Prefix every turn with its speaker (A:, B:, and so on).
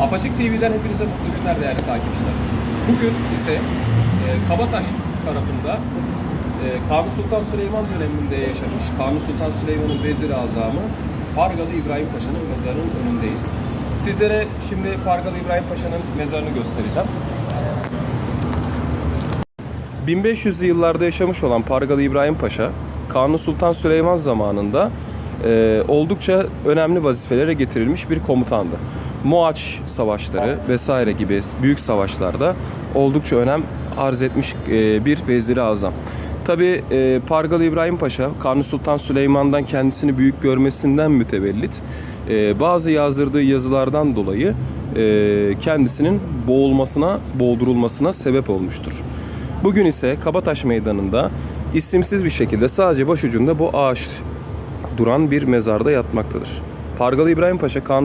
A: Apaçık TV'den hepinize mutlu günler değerli takipçiler. Bugün ise e, Kabataş tarafında e, Kanuni Sultan Süleyman döneminde yaşamış Kanuni Sultan Süleyman'ın vezir azamı Pargalı İbrahim Paşa'nın mezarının önündeyiz. Sizlere şimdi Pargalı İbrahim Paşa'nın mezarını göstereceğim. 1500'lü yıllarda yaşamış olan Pargalı İbrahim Paşa, Kanuni Sultan Süleyman zamanında e, oldukça önemli vazifelere getirilmiş bir komutandı. Moaç savaşları vesaire gibi büyük savaşlarda oldukça önem arz etmiş e, bir veziri azam. Tabi Pargalı İbrahim Paşa, Kanuni Sultan Süleyman'dan kendisini büyük görmesinden mütevellit e, bazı yazdırdığı yazılardan dolayı e, kendisinin boğulmasına, boğdurulmasına sebep olmuştur. Bugün ise Kabataş Meydanı'nda isimsiz bir şekilde sadece başucunda bu ağaç duran bir mezarda yatmaktadır. Pargalı İbrahim Paşa Kanuni